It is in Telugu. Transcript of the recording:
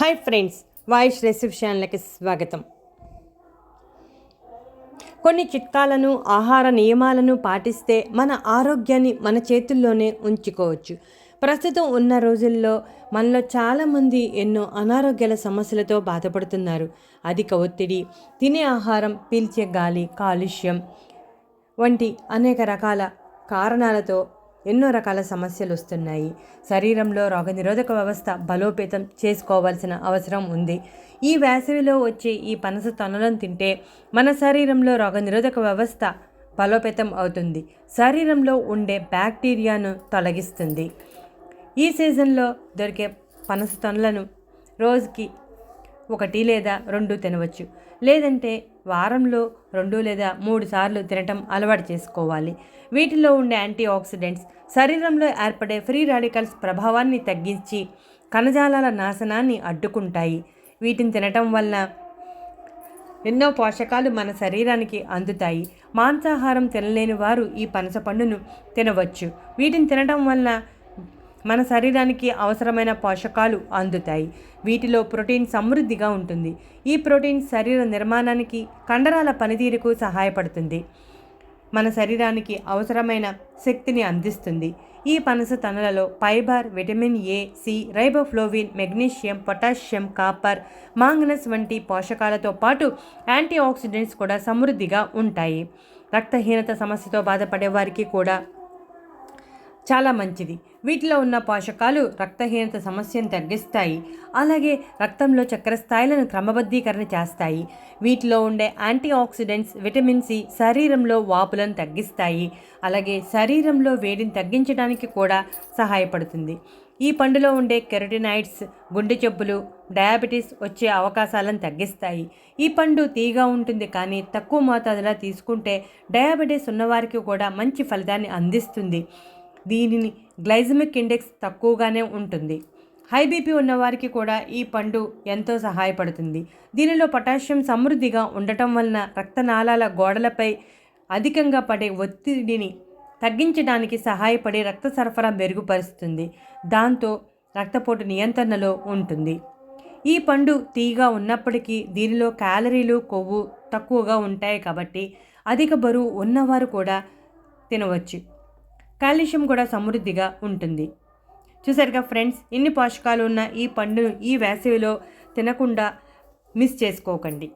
హాయ్ ఫ్రెండ్స్ వాయిస్ రెసిప్షన్లకి స్వాగతం. కొన్ని చిట్కాలను ఆహార నియమాలను పాటిస్తే మన ఆరోగ్యాన్ని మన చేతుల్లోనే ఉంచుకోవచ్చు. ప్రస్తుతం ఉన్న రోజుల్లో మనలో చాలామంది ఎన్నో అనారోగ్యాల సమస్యలతో బాధపడుతున్నారు. అధిక ఒత్తిడి తినే ఆహారం పీల్చే గాలి కాలుష్యం వంటి అనేక రకాల కారణాలతో ఎన్నో రకాల సమస్యలు వస్తున్నాయి. శరీరంలో రోగనిరోధక వ్యవస్థ బలోపేతం చేసుకోవాల్సిన అవసరం ఉంది. ఈ వేసవిలో వచ్చే ఈ పనస తొనలను తింటే మన శరీరంలో రోగనిరోధక వ్యవస్థ బలోపేతం అవుతుంది. శరీరంలో ఉండే బ్యాక్టీరియాను తొలగిస్తుంది. ఈ సీజన్లో దొరికే పనస తొనలను రోజుకి ఒకటి లేదా రెండు తినవచ్చు. లేదంటే వారంలో రెండు లేదా మూడు సార్లు తినటం అలవాటు చేసుకోవాలి. వీటిలో ఉండే యాంటీ ఆక్సిడెంట్స్ శరీరంలో ఏర్పడే ఫ్రీ రాడికల్స్ ప్రభావాన్ని తగ్గించి కణజాలాల నాశనాన్ని అడ్డుకుంటాయి. వీటిని తినటం వలన ఎన్నో పోషకాలు మన శరీరానికి అందుతాయి. మాంసాహారం తినలేని వారు ఈ పనస పండును తినవచ్చు. వీటిని తినడం వలన మన శరీరానికి అవసరమైన పోషకాలు అందుతాయి. వీటిలో ప్రోటీన్ సమృద్ధిగా ఉంటుంది. ఈ ప్రోటీన్ శరీర నిర్మాణానికి కండరాల పనితీరుకు సహాయపడుతుంది. మన శరీరానికి అవసరమైన శక్తిని అందిస్తుంది. ఈ పనస తనలలో fibre vitamin A C riboflavin magnesium potassium copper manganese వంటి పోషకాలతో పాటు యాంటీ ఆక్సిడెంట్స్ కూడా సమృద్ధిగా ఉంటాయి. రక్తహీనత సమస్యతో బాధపడే వారికి కూడా చాలా మంచిది. వీటిలో ఉన్న పోషకాలు రక్తహీనత సమస్యను తగ్గిస్తాయి. అలాగే రక్తంలో చక్కెర స్థాయిలను క్రమబద్ధీకరణ చేస్తాయి. వీటిలో ఉండే యాంటీ ఆక్సిడెంట్స్ విటమిన్ సి శరీరంలో వాపులను తగ్గిస్తాయి. అలాగే శరీరంలో వేడిని తగ్గించడానికి కూడా సహాయపడుతుంది. ఈ పండులో ఉండే కెరటినైడ్స్ గుండె జబ్బులు డయాబెటీస్ వచ్చే అవకాశాలను తగ్గిస్తాయి. ఈ పండు తీగా ఉంటుంది కానీ తక్కువ మోతాదులా తీసుకుంటే డయాబెటీస్ ఉన్నవారికి కూడా మంచి ఫలితాన్ని అందిస్తుంది. దీనిని గ్లైజమిక్ ఇండెక్స్ తక్కువగానే ఉంటుంది. హై బీపీ ఉన్నవారికి కూడా ఈ పండు ఎంతో సహాయపడుతుంది. దీనిలో పొటాషియం సమృద్ధిగా ఉండటం వలన రక్తనాళాల గోడలపై అధికంగా పడే ఒత్తిడిని తగ్గించడానికి సహాయపడే రక్త సరఫరా మెరుగుపరుస్తుంది. దాంతో రక్తపోటు నియంత్రణలో ఉంటుంది. ఈ పండు తీగా ఉన్నప్పటికీ దీనిలో క్యాలరీలు కొవ్వు తక్కువగా ఉంటాయి కాబట్టి అధిక బరువు ఉన్నవారు కూడా తినవచ్చు. కాల్షియం కూడా సమృద్ధిగా ఉంటుంది. చూసారుగా ఫ్రెండ్స్ ఇన్ని పోషకాలు ఉన్న ఈ పండును ఈ వేసవిలో తినకుండా మిస్ చేసుకోకండి.